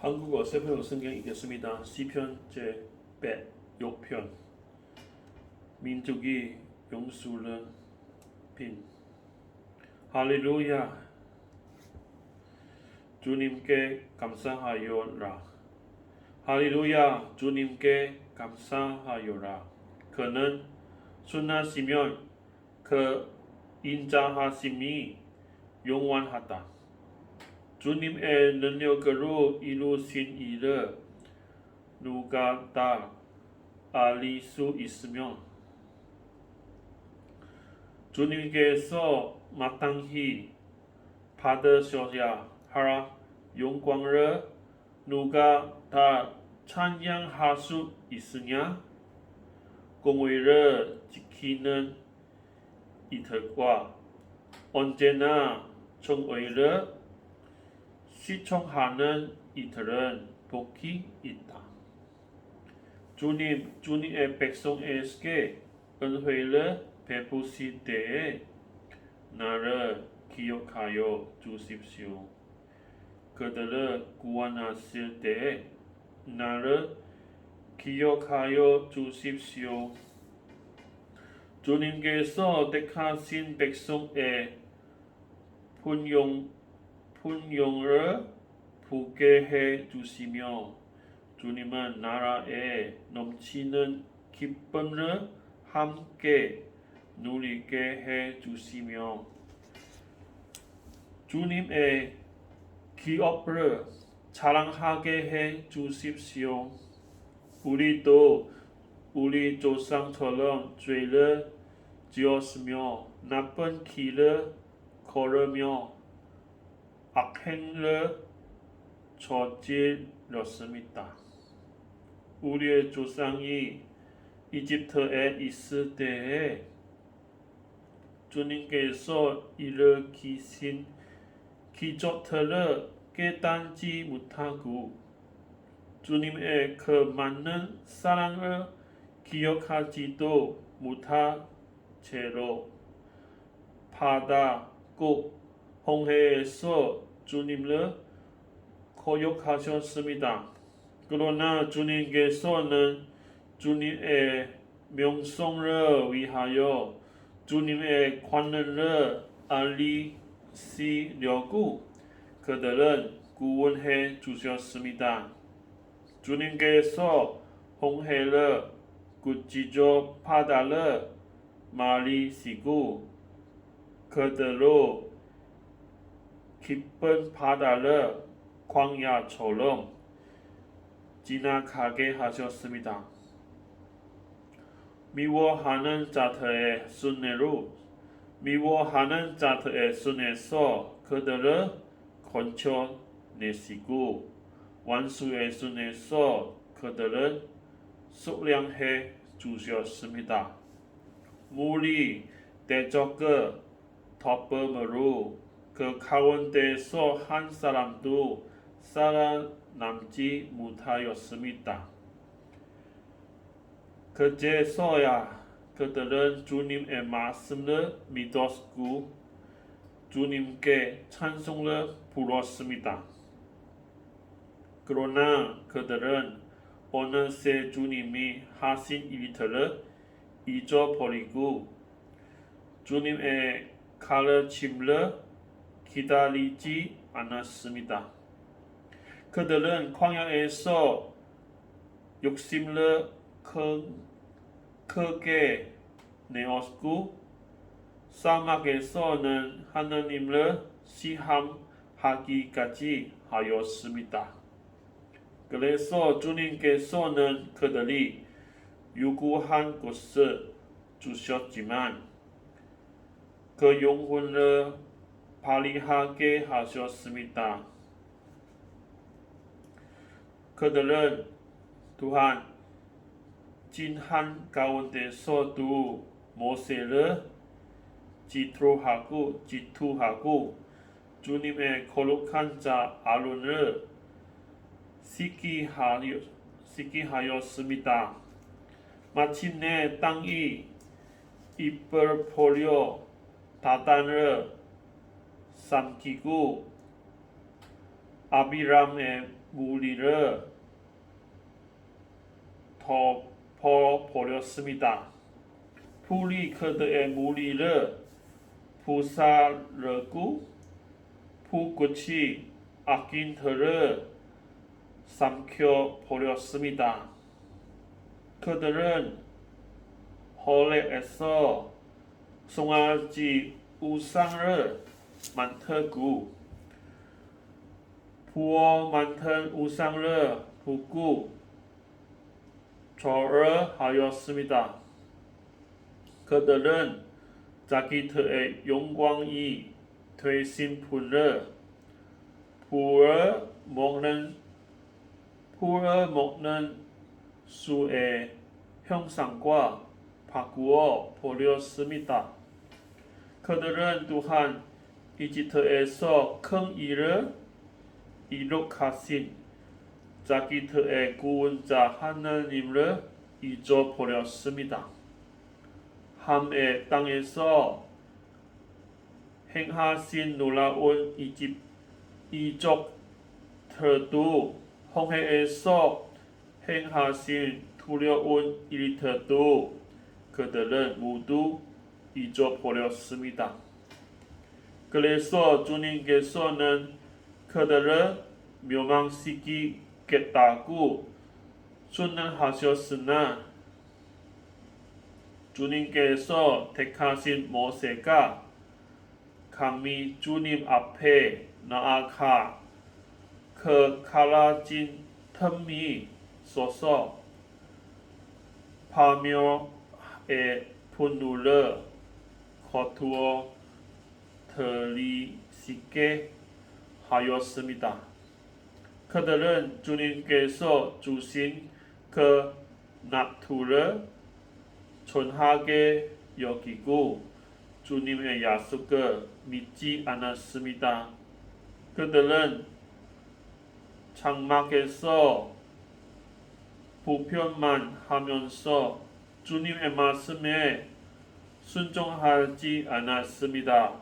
한국어 세편 성경 읽겠습니다. 시편 제 106편. 민족이 용수는 빈. 할렐루야. 주님께 감사하여라. 할렐루야. 주님께 감사하여라. 그는 순하시면 그 인자하심이 영원하다 주님의 능력으로 이루신 일을 누가 다 알릴 수 있으며 주님께서 마땅히 받으셔야 하라. 영광을 누가 다 찬양할 수 있으냐? 공의를 지키는 이들과 언제나 정의를 시청하는 이들은 복이 있다. 주님, 주님의 백성에게 은혜를 베푸실 때에 나를 기억하여 주십시오. 그들을 구원하실 때에 나를 기억하여 주십시오. 주님께서 택하신 백성의 분용 분용을 부게 해 주시며 주님은 나라에 넘치는 기쁨을 함께 누리게 해 주시며 주님의 기업을 자랑하게 해 주십시오. 우리도 우리 조상처럼 죄를 지었으며 나쁜 길을 걸으며 악행을 저질렀습니다. 우리의 조상이 이집트에 있을 때에 주님께서 일으키신 기적들을 깨닫지 못하고 주님의 그 많은 사랑을 기억하지도 못한 채로 바다 꼭 홍해에서 주님을 거역하셨습니다. 그러나 주님께서는 주님의 명성을 위하여 주님의 관을 알리시려고 그들은 구원해 주셨습니다. 주님께서 홍해를 구치죠 바다를 말리시고 그대로 깊은 바다를 광야처럼 지나가게 하셨습니다. 미워하는 자들의 순례로 미워하는 자들의 손에서 그들을 건져내시고 원수의 손에서 그들을 속량해 주셨습니다. 물이 대적을 덮음으로 그 가운데서 한 사람도 살아남지 못하였습니다. 그제서야 그들은 주님의 말씀을 믿었고 주님께 찬송을 부렀습니다. 그러나 그들은 어느새 주님이 하신 일들을 잊어버리고 주님의 가르침을 기다리지 않았습니다. 그들은 광야에서 욕심을 크, 크게 내었고 사막에서는 하나님을 시함하기까지 하였습니다. 그래서 주님께서는 그들이 요구한 것을 주셨지만 그 영혼을 발휘하게 하셨습니다. 그들은 또한 진한 가운데서도 모세를 지tro하고 지투하고 주님의 거룩한 자 아론을 시기하여, 시기하였습니다. 마침내 땅이 입을 벌려 다단을 삼키고 아비람의 무리를 덮어버렸습니다. 그들의 무리를 부사르고 불꽃이 아낀 들을 삼켜 버렸습니다. 그들은 헐레에서 송아지 우상을 만들고 부어 만든 우상을 붓고 절하였습니다. 그들은 자기들의 영광이 되신 분을 부어 먹는 부어 먹는 수의 형상과 바꾸어 버렸습니다. 그들은 또한 이집트에서 큰 일을 이룩하신 자기들의 구원자 하나님을 잊어버렸습니다. 함의 땅에서 행하신 놀라운 이집 이적들도 홍해에서 행하신 두려운 일들도 그들은 모두 잊어버렸습니다. 그래서 주님께서는 그들을 멸망시키겠다고 선언하셨으나 주님께서 택하신 모세가 감히 주님 앞에 나아가 그 갈라진 틈이 쏘서 파묘의 분노를 거두어 들이시게 하였습니다. 그들은 주님께서 주신 그 낙투를 존하게 여기고 주님의 약속을 믿지 않았습니다. 그들은 장막에서 보편만 하면서 주님의 말씀에 순종하지 않았습니다.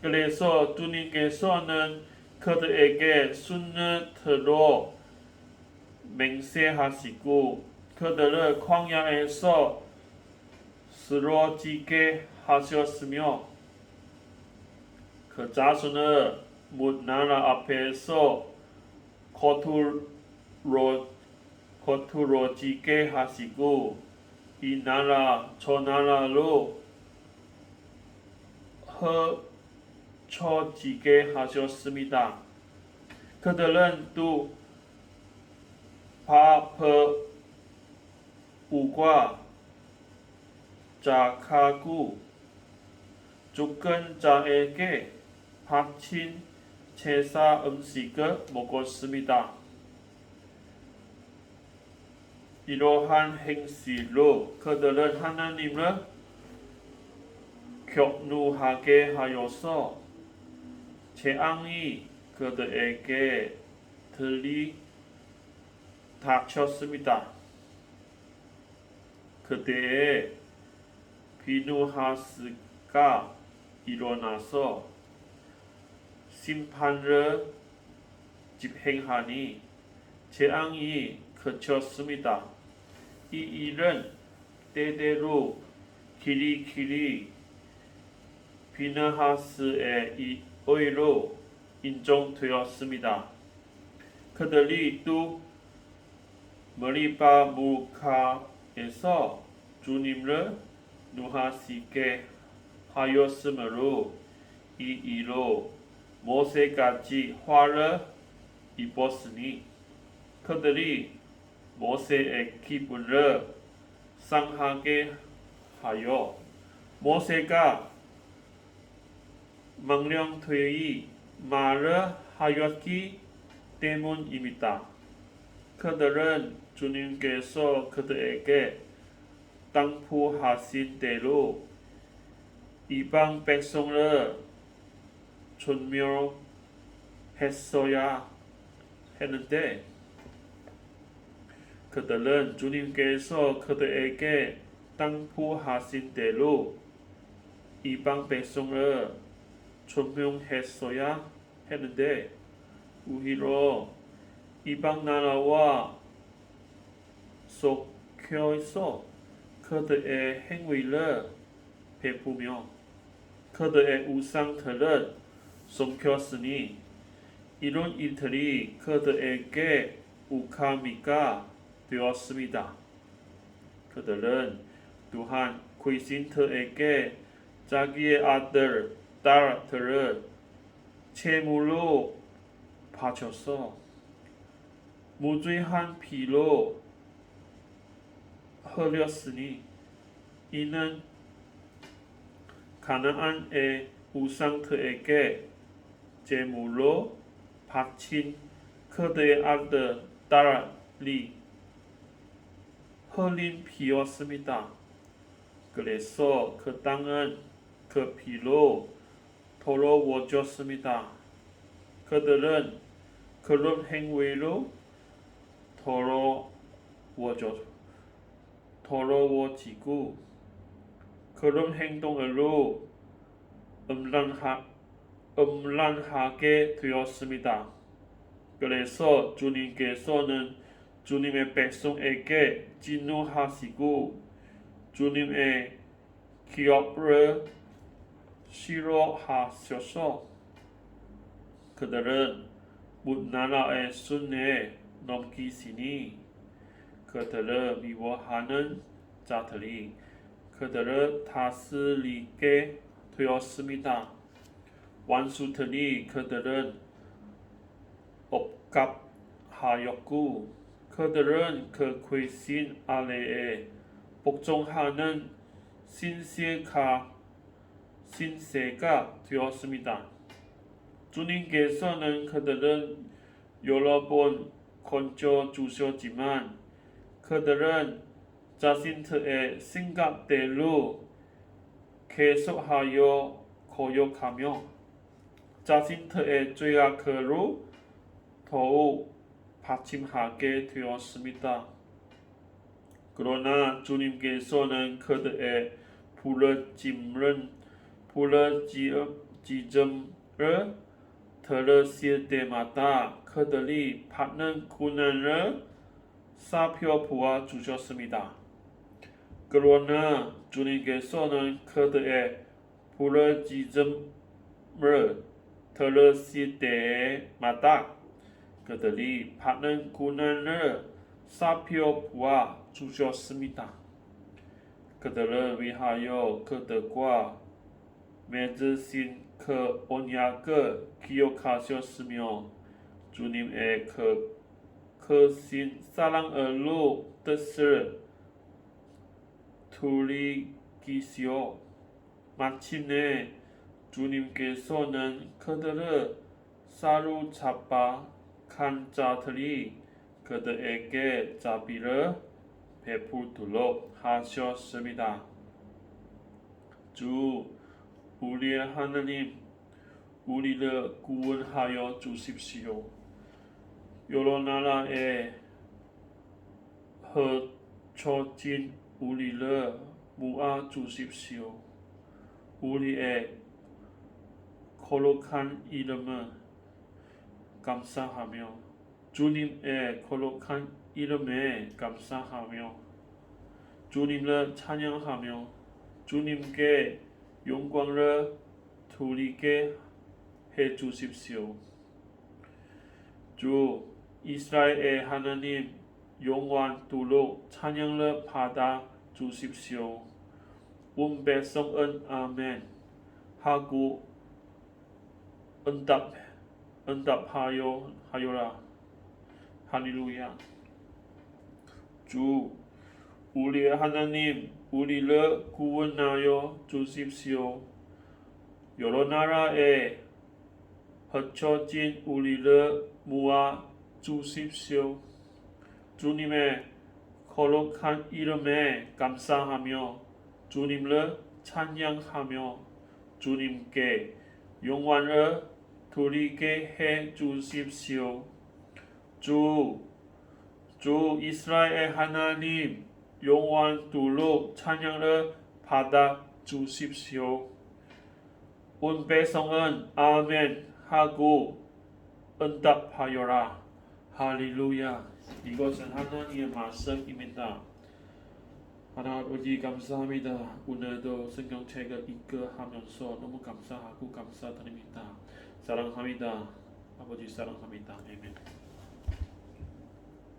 그래서 주님께서는 그들에게 순례로 맹세하시고 그들을 광야에서 쓰러지게 하셨으며 그 자손을 못 나라 앞에서 겉으로 겉으로지게 하시고 이 나라 저 나라로 흩 쳐지게 하셨습니다. 그들은 또 바프우과 자카구 죽은 자에게 바친 제사 음식을 먹었습니다. 이러한 행실로 그들은 하나님을 격노하게 하여서 재앙이 그들에게 들리 닥쳤습니다. 그때에 비누하스가 일어나서 심판을 집행하니 재앙이 그쳤습니다. 이 일은 때대로 길이 길이 비느하스의 의로 인정되었습니다. 그들이 또 머리바 무카에서 주님을 누하시게 하였으므로 이 일로 모세같이 화를 입었으니 그들이 모세의 기분을 상하게 하여 모세가 망령되이 말을 하였기 때문입니다. 그들은 주님께서 그들에게 땅포하신 대로 이방 백성을 존멸했어야 했는데 그들은 주님께서 그들에게 땅포하신 대로 이방 백성을 존명했어야 했는데 오히려 이방 나라와 속혀서 그들의 행위를 베푸며 그들의 우상들을 숨겼으니 이런 일들이 그들에게 우카미가 되었습니다. 그들은 또한 귀신들에게 자기의 아들, 딸들을 제물로 바쳐서 무죄한 피로 흘렸으니 이는 가나안의 우상들에게 제물로 바친 그들의 아들, 딸이 흘린 피였습니다. 그래서 그 땅은 그 피로 더러워졌습니다. 그들은 그런 행위로 더러워져 더러워지고 그런 행동으로 음란하, 음란하게 되었습니다. 그래서 주님께서는 주님의 백성에게 진노하시고 주님의 기업을 싫어하셔서 그들은 문나라의 순례에 넘기시니 그들을 미워하는 자들이 그들을 다스리게 되었습니다. 원수들이 그들은 억압하였고 그들은 그 귀신 아래에 복종하는 신세가 신세가 되었습니다. 주님께서는 그들은 여러 번 건져 주셨지만 그들은 자신들의 생각대로 계속하여 거역하며 자신들의 죄악으로 더욱 받침하게 되었습니다. 그러나 주님께서는 그들의 부르짖는 부르짖음을 들으실 때마다 그들이 받는 고난을 살펴보아 주셨습니다. 그러나 주님께서는 그들의 부르짖음을 들으실 때마다 그들이 받는 고난을 살펴보아 주셨습니다. 그들을 위하여 그들과 맺으신 그 언약을 기억하셨으며 주님의 그 크신 사랑으로 뜻을 돌이키시오 마침내 주님께서는 그들을 사로잡아 간 자들이 그들에게 자비를 베풀도록 하셨습니다. 주 우리의 하나님 우리를 구원하여 주십시오. 여러 나라에 흩어진 우리를 모아 주십시오. 우리의 거룩한 이름을 감사하며 주님의 거룩한 이름에 감사하며 주님을 찬양하며 주님께 영광을 돌리게 해 주십시오. 주 이스라엘의 하나님 영원토록 찬양을 받아 주십시오. 온 백성은 아멘 하고 응답 응답하여 하여라 할렐루야. 주 우리의 하나님 우리를 구원하여 주십시오. 여러 나라에 흩어진 우리를 모아 주십시오. 주님의 거룩한 이름에 감사하며 주님을 찬양하며 주님께 영광을 돌리게 해 주십시오. 주, 주 이스라엘 하나님 영원토록 찬양을 받아 주십시오. 온 백성은 아멘 하고 응답하여라. 할렐루야. 이것은 하나님의 말씀입니다. 하나님 감사합니다. 오늘도 성경책을 읽어하면서 너무 감사하고 감사드립니다. 사랑합니다. 아버지 사랑합니다. 아멘.